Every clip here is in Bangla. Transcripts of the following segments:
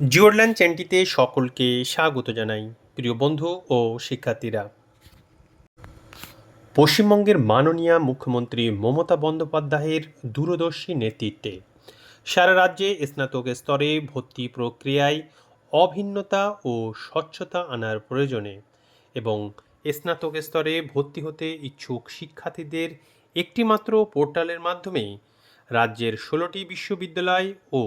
জিওরল্যান্ড চ্যানেলটিতে সকলকে স্বাগত জানাই, প্রিয় বন্ধু ও শিক্ষার্থীরা। পশ্চিমবঙ্গের মাননীয় মুখ্যমন্ত্রী মমতা বন্দ্যোপাধ্যায়ের দূরদর্শী নেতৃত্বে সারা রাজ্যে স্নাতক স্তরে ভর্তি প্রক্রিয়ায় অভিন্নতা ও স্বচ্ছতা আনার প্রয়োজনে এবং স্নাতক স্তরে ভর্তি হতে ইচ্ছুক শিক্ষার্থীদের একটিমাত্র পোর্টালের মাধ্যমে রাজ্যের ষোলোটি বিশ্ববিদ্যালয় ও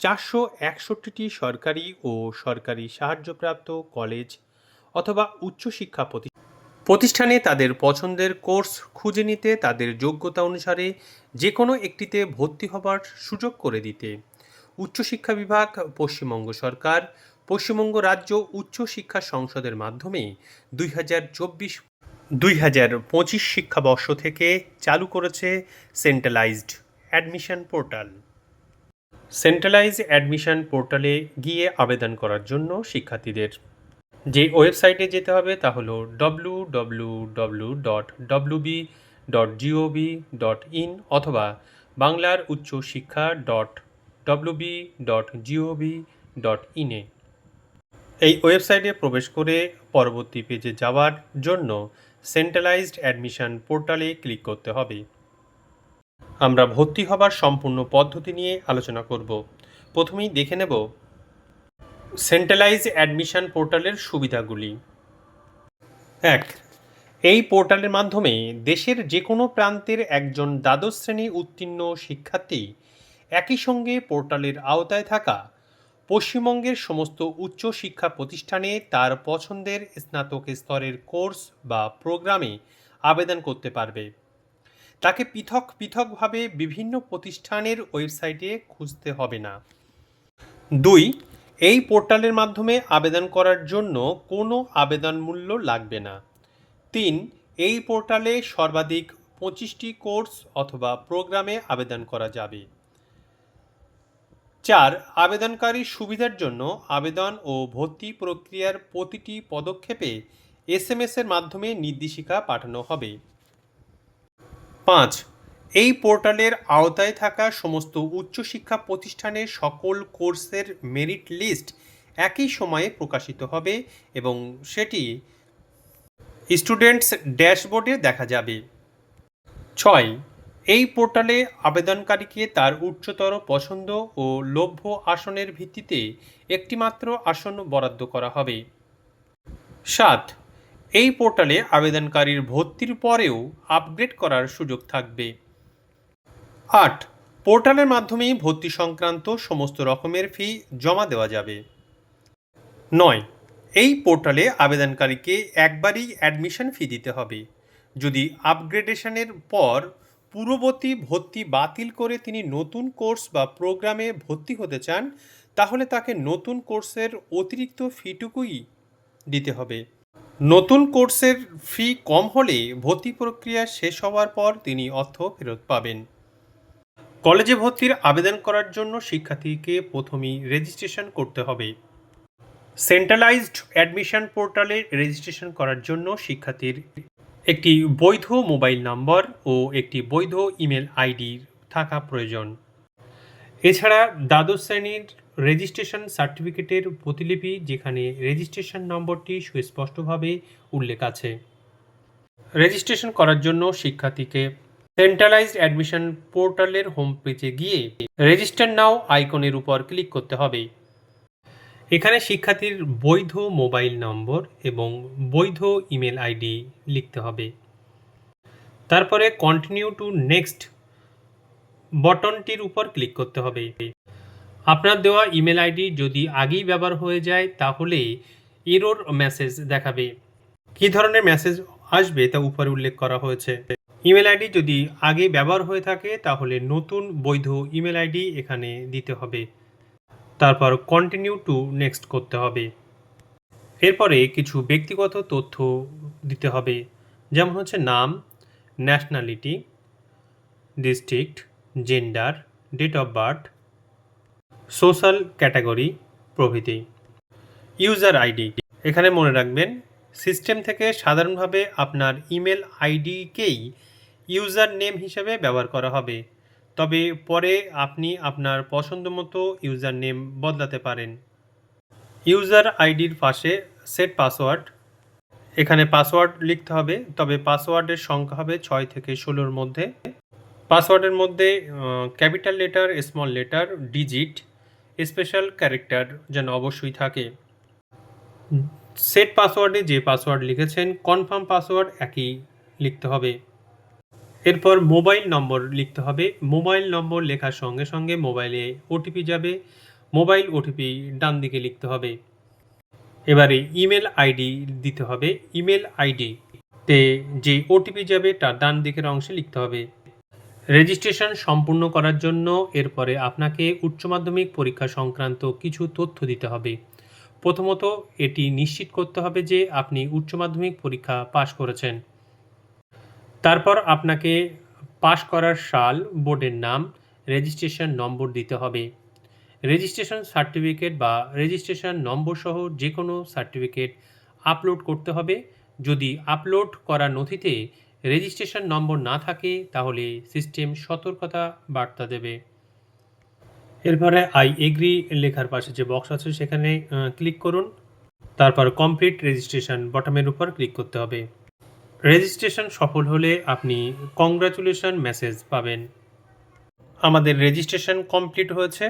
চারশো একষট্টিটি সরকারি ও সরকারি সাহায্যপ্রাপ্ত কলেজ অথবা উচ্চশিক্ষা প্রতিষ্ঠান তাদের পছন্দের কোর্স খুঁজে নিতে তাদের যোগ্যতা অনুসারে যে কোনো একটিতে ভর্তি হবার সুযোগ করে দিতে। উচ্চশিক্ষা বিভাগ, পশ্চিমবঙ্গ সরকার, পশ্চিমবঙ্গ রাজ্য উচ্চশিক্ষা সংসদের মাধ্যমে দুই হাজার চব্বিশ দুই হাজার পঁচিশ শিক্ষাবর্ষ থেকে চালু করেছে centralized admission portal. Centralize admission পোর্টালে গিয়ে আবেদন করার জন্য শিক্ষার্থীদের যে ওয়েবসাইটে যেতে হবে তা হলো W W W dot W B dot gov dot in অথবা বাংলার উচ্চশিক্ষা dot W B dot gov dot ইনে এই ওয়েবসাইটে প্রবেশ করে পরবর্তী পেজে যাওয়ার জন্য সেন্ট্রালাইজড অ্যাডমিশন পোর্টালে ক্লিক করতে হবে। আমরা ভর্তি হবার সম্পূর্ণ পদ্ধতি নিয়ে আলোচনা করব। প্রথমেই দেখে নেব সেন্ট্রালাইজ অ্যাডমিশন পোর্টালের সুবিধাগুলি। এক, এই পোর্টালের মাধ্যমে দেশের যে কোনো প্রান্তের একজন দ্বাদশ শ্রেণি উত্তীর্ণ শিক্ষার্থী একই সঙ্গে পোর্টালের আওতায় থাকা পশ্চিমবঙ্গের সমস্ত উচ্চ শিক্ষা প্রতিষ্ঠানে তার পছন্দের স্নাতক স্তরের কোর্স বা প্রোগ্রামে আবেদন করতে পারবে। তাকে পৃথক পৃথকভাবে বিভিন্ন প্রতিষ্ঠানের ওয়েবসাইটে খুঁজতে হবে না। দুই, এই পোর্টালের মাধ্যমে আবেদন করার জন্য কোনো আবেদন মূল্য লাগবে না। তিন, এই পোর্টালে সর্বাধিক পঁচিশটি কোর্স অথবা প্রোগ্রামে আবেদন করা যাবে। চার, আবেদনকারীর সুবিধার জন্য আবেদন ও ভর্তি প্রক্রিয়ার প্রতিটি পদক্ষেপে এস এম এর মাধ্যমে নির্দেশিকা পাঠানো হবে। পাঁচ, এই পোর্টালের আওতায় থাকা সমস্ত উচ্চশিক্ষা প্রতিষ্ঠানের সকল কোর্সের মেরিট লিস্ট একই সময়ে প্রকাশিত হবে এবং সেটি স্টুডেন্টস ড্যাশবোর্ডে দেখা যাবে। ছয়, এই পোর্টালে আবেদনকারীকে তার উচ্চতর পছন্দ ও লভ্য আসনের ভিত্তিতে একটিমাত্র আসন বরাদ্দ করা হবে। সাত এই পোর্টালে আবেদনকারীর ভর্তির পরেও আপগ্রেড করার সুযোগ থাকবে। আট, পোর্টালের মাধ্যমে ভর্তি সংক্রান্ত সমস্ত রকমের ফি জমা দেওয়া যাবে। নয়, এই পোর্টালে আবেদনকারীকে একবারই অ্যাডমিশন ফি দিতে হবে। যদি আপগ্রেডেশনের পর পূর্ববর্তী ভর্তি বাতিল করে তিনি নতুন কোর্স বা প্রোগ্রামে ভর্তি হতে চান, তাহলে তাকে নতুন কোর্সের অতিরিক্ত ফিটুকুই দিতে হবে। নতুন কোর্সের ফি কম হলে ভর্তি প্রক্রিয়া শেষ হওয়ার পর তিনি অর্থ ফেরত পাবেন। কলেজে ভর্তির আবেদন করার জন্য শিক্ষার্থীকে প্রথমেই রেজিস্ট্রেশন করতে হবে। সেন্ট্রালাইজড অ্যাডমিশন পোর্টালে রেজিস্ট্রেশন করার জন্য শিক্ষার্থীর একটি বৈধ মোবাইল নম্বর ও একটি বৈধ ইমেল আইডি থাকা প্রয়োজন। এছাড়া দ্বাদশ শ্রেণির রেজিস্ট্রেশন সার্টিফিকেটের প্রতিলিপি যেখানে রেজিস্ট্রেশন নম্বরটি সুস্পষ্টভাবে উল্লেখ আছে। রেজিস্ট্রেশন করার জন্য শিক্ষার্থীকে সেন্ট্রালাইজড অ্যাডমিশন পোর্টালের হোম পেজে গিয়ে রেজিস্টার নাও আইকনের উপর ক্লিক করতে হবে। এখানে শিক্ষার্থীর বৈধ মোবাইল নম্বর এবং বৈধ ইমেল আইডি লিখতে হবে। তারপরে কন্টিনিউ টু নেক্সট বটনটির উপর ক্লিক করতে হবে। আপনার দেওয়া ইমেল আইডি যদি আগেই ব্যবহার হয়ে যায়, তাহলে এরর মেসেজ দেখাবে। কী ধরনের মেসেজ আসবে তা উপরে উল্লেখ করা হয়েছে। ইমেল আইডি যদি আগে ব্যবহার হয়ে থাকে, তাহলে নতুন বৈধ ইমেল আইডি এখানে দিতে হবে। তারপর কন্টিনিউ টু নেক্সট করতে হবে। এরপরে কিছু ব্যক্তিগত তথ্য দিতে হবে। যেমন হচ্ছে নাম nationality district gender date of birth social category প্রভৃতি। User ID. এখানে মনে রাখবেন, সিস্টেম থেকে সাধারণভাবে আপনার ইমেল আইডিকেই ইউজার নেম হিসেবে ব্যবহার করা হবে। তবে পরে আপনি আপনার পছন্দ মতো ইউজার নেম বদলাতে পারেন। ইউজার আইডির পাশে সেট পাসওয়ার্ড। এখানে পাসওয়ার্ড লিখতে হবে, তবে পাসওয়ার্ডের সংখ্যা হবে ছয় থেকে ষোলোর মধ্যে। পাসওয়ার্ডের মধ্যে capital letter, small letter, digit special character যেন অবশ্যই থাকে। সেট পাসওয়ার্ডে যে পাসওয়ার্ড লিখেছেন কনফার্ম পাসওয়ার্ড একই লিখতে হবে। এরপর মোবাইল নম্বর লিখতে হবে। মোবাইল নম্বর লেখার সঙ্গে সঙ্গে মোবাইলে ওটিপি যাবে। মোবাইল ওটিপি ডান দিকে লিখতে হবে। এবারে ইমেল আইডি দিতে হবে। ইমেল আইডি তে যে ওটিপি যাবে, তার ডান দিকের অংশে লিখতে হবে। রেজিস্ট্রেশন সম্পূর্ণ করার জন্য এরপরে আপনাকে উচ্চ মাধ্যমিক পরীক্ষা সংক্রান্ত কিছু তথ্য দিতে হবে। প্রথমত, এটি নিশ্চিত করতে হবে যে আপনি উচ্চ মাধ্যমিক পরীক্ষা পাশ করেছেন। তারপর আপনাকে পাশ করার সাল, বোর্ডের নাম রেজিস্ট্রেশন নম্বর দিতে হবে। রেজিস্ট্রেশন সার্টিফিকেট বা রেজিস্ট্রেশন নম্বর সহ যে কোনো সার্টিফিকেট আপলোড করতে হবে। যদি আপলোড করা নথিতে রেজিস্ট্রেশন নম্বর না থাকে, তাহলে সিস্টেম সতর্কতা বার্তা দেবে। এরপরে আই এগ্রি লেখার পাশে যে বক্স আছে সেখানে ক্লিক করুন। তারপর কমপ্লিট রেজিস্ট্রেশন বটমের উপর ক্লিক করতে হবে। রেজিস্ট্রেশন সফল হলে আপনি কংগ্রাচুলেশন মেসেজ পাবেন। আমাদের রেজিস্ট্রেশন কমপ্লিট হয়েছে।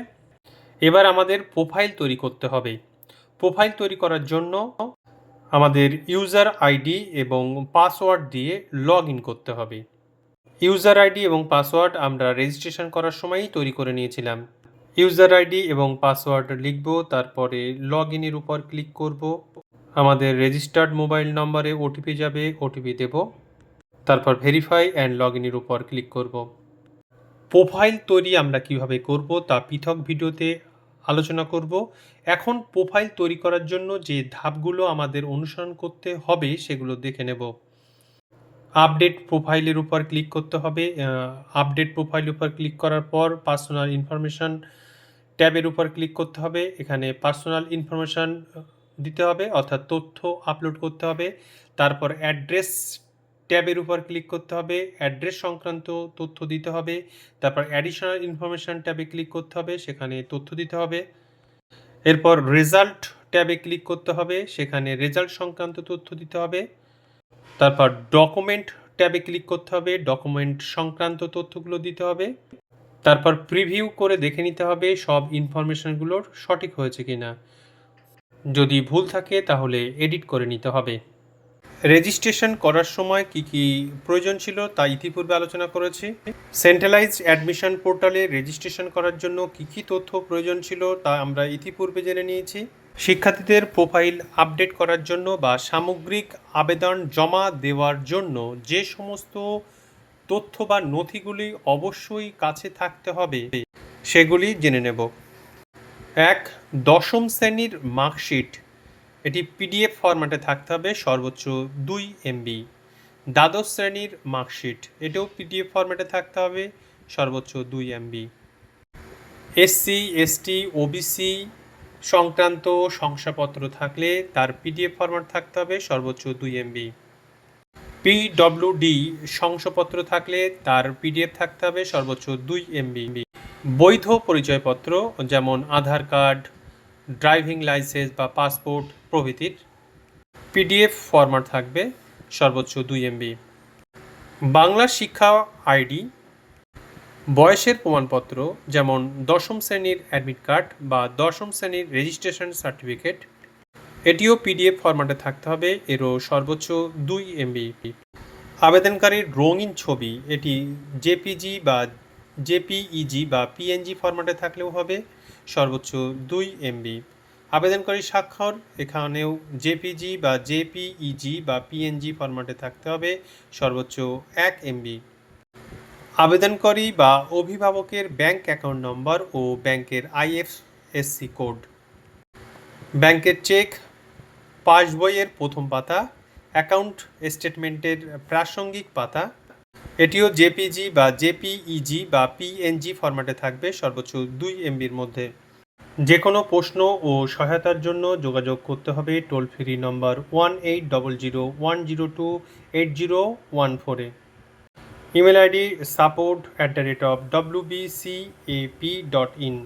এবার আমাদের প্রোফাইল তৈরি করতে হবে। প্রোফাইল তৈরি করার জন্য আমাদের ইউজার আইডি এবং পাসওয়ার্ড দিয়ে লগ ইন করতে হবে। ইউজার আইডি এবং পাসওয়ার্ড আমরা রেজিস্ট্রেশন করার সময়ই তৈরি করে নিয়েছিলাম। ইউজার আইডি এবং পাসওয়ার্ড লিখব, তারপরে লগ ইনের উপর ক্লিক করব। আমাদের রেজিস্টার্ড মোবাইল নম্বরে ওটিপি যাবে, ওটিপি দেব। তারপর ভেরিফাই অ্যান্ড লগ ইনের উপর ক্লিক করব। প্রোফাইল তৈরি আমরা কীভাবে করব তা পৃথক ভিডিওতে আলোচনা করব। এখন প্রোফাইল তৈরি করার জন্য যে ধাপগুলো আমাদের অনুসরণ করতে হবে সেগুলো দেখে নেব। আপডেট প্রোফাইলের উপর ক্লিক করতে হবে। আপডেট প্রোফাইলের উপর ক্লিক করার পর পার্সোনাল ইনফরমেশান ট্যাবের উপর ক্লিক করতে হবে। এখানে পার্সোনাল ইনফরমেশান দিতে হবে, অর্থাৎ তথ্য আপলোড করতে হবে। তারপর অ্যাড্রেস ট্যাবের উপর ক্লিক করতে হবে, অ্যাড্রেস সংক্রান্ত তথ্য দিতে হবে, তারপর অ্যাডিশনাল ইনফরমেশান ট্যাবে ক্লিক করতে হবে, সেখানে তথ্য দিতে হবে। এরপর রেজাল্ট ট্যাবে ক্লিক করতে হবে, সেখানে রেজাল্ট সংক্রান্ত তথ্য দিতে হবে। তারপর ডকুমেন্ট ট্যাবে ক্লিক করতে হবে ডকুমেন্ট সংক্রান্ত তথ্যগুলো দিতে হবে। তারপর প্রিভিউ করে দেখে নিতে হবে সব ইনফরমেশনগুলোর সঠিক হয়েছে কি না যদি ভুল থাকে তাহলে এডিট করে নিতে হবে। রেজিস্ট্রেশন করার সময় কি কি প্রয়োজন ছিল তা ইতিপূর্বে আলোচনা করেছি। সেন্ট্রালাইজ অ্যাডমিশন পোর্টালে রেজিস্ট্রেশন করার জন্য কি কি তথ্য প্রয়োজন ছিল তা আমরা ইতিপূর্বে জেনে নিয়েছি। শিক্ষার্থীদের প্রোফাইল আপডেট করার জন্য বা সামগ্রিক আবেদন জমা দেওয়ার জন্য যে সমস্ত তথ্য বা নথিগুলি অবশ্যই কাছে থাকতে হবে, সেগুলি জেনে নেব। এক, দশম শ্রেণির মার্কশিট এটি পিডিএফ ফরম্যাটে থাকতে হবে সর্বোচ্চ দুই এমবি দ্বাদশ শ্রেণির মার্কশিট এটাও পিডিএফ ফরম্যাটে থাকতে হবে সর্বোচ্চ দুই এমবি এসসি এসটি ওবিসি সংক্রান্ত শংসাপত্র থাকলে তার পিডিএফ ফরম্যাট থাকতে হবে সর্বোচ্চ দুই এমবি পিডব্লিউডি শংসাপত্র থাকলে তার পিডিএফ থাকতে হবে সর্বোচ্চ দুই এমবি বৈধ পরিচয়পত্র, যেমন আধার কার্ড, ড্রাইভিং লাইসেন্স বা পাসপোর্ট প্রভৃতির পিডিএফ ফরম্যাট থাকবে সর্বোচ্চ দুই এমবি বাংলা শিক্ষা আইডি, বয়সের প্রমাণপত্র, যেমন দশম শ্রেণির অ্যাডমিট কার্ড বা দশম শ্রেণির রেজিস্ট্রেশন সার্টিফিকেট এটিও পিডিএফ ফরম্যাটে থাকতে হবে, এরও সর্বোচ্চ দুই এমবি আবেদনকারীর রঙিন ছবি, এটি জেপিজি বা জেপিইজি বা পিএনজি ফরম্যাটে থাকলেও হবে, সর্বোচ্চ দুই এমবি আবেদনকারী স্বাক্ষর এখানেও জেপিজি বা জেপিইজি বা পিএনজি ফরম্যাটে থাকতে হবে। সর্বোচ্চ এক এমবি। আবেদনকারী বা অভিভাবকের ব্যাংক অ্যাকাউন্ট নম্বর ও ব্যাংকের আইএফএসসি কোড। ব্যাংকের চেক, পাসবইয়ের প্রথম পাতা, অ্যাকাউন্ট স্টেটমেন্টের প্রাসঙ্গিক পাতা। এটিও জেপিজি বা জেপিইজি বা পিএনজি ফরম্যাটে থাকবে। সর্বোচ্চ দুই এমবির মধ্যে। যে কোনো প্রশ্ন ও সহায়তার জন্য যোগাযোগ করতে হবে toll free number one eight double zero one zero two eight zero one ফোরে email ID support at the rate of W BCAP dot in.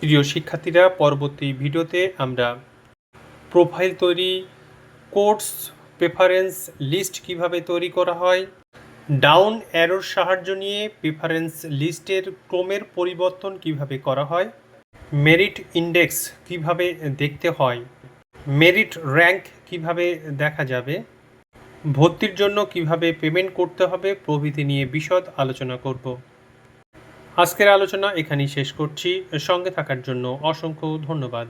প্রিয় শিক্ষার্থীরা, পরবর্তী ভিডিওতে আমরা প্রোফাইল তৈরি, কোর্স প্রেফারেন্স লিস্ট কীভাবে তৈরি করা হয়, ডাউন অ্যারোর সাহায্য নিয়ে প্রেফারেন্স লিস্টের ক্রমের পরিবর্তন কীভাবে করা হয় মেরিট ইন্ডেক্স কীভাবে দেখতে হয়? মেরিট র্যাঙ্ক কীভাবে দেখা যাবে? ভর্তির জন্য কীভাবে পেমেন্ট করতে হবে? প্রভৃতি নিয়ে বিশদ আলোচনা করব। আজকের আলোচনা এখানেই শেষ করছি। সঙ্গে থাকার জন্য অসংখ্য ধন্যবাদ।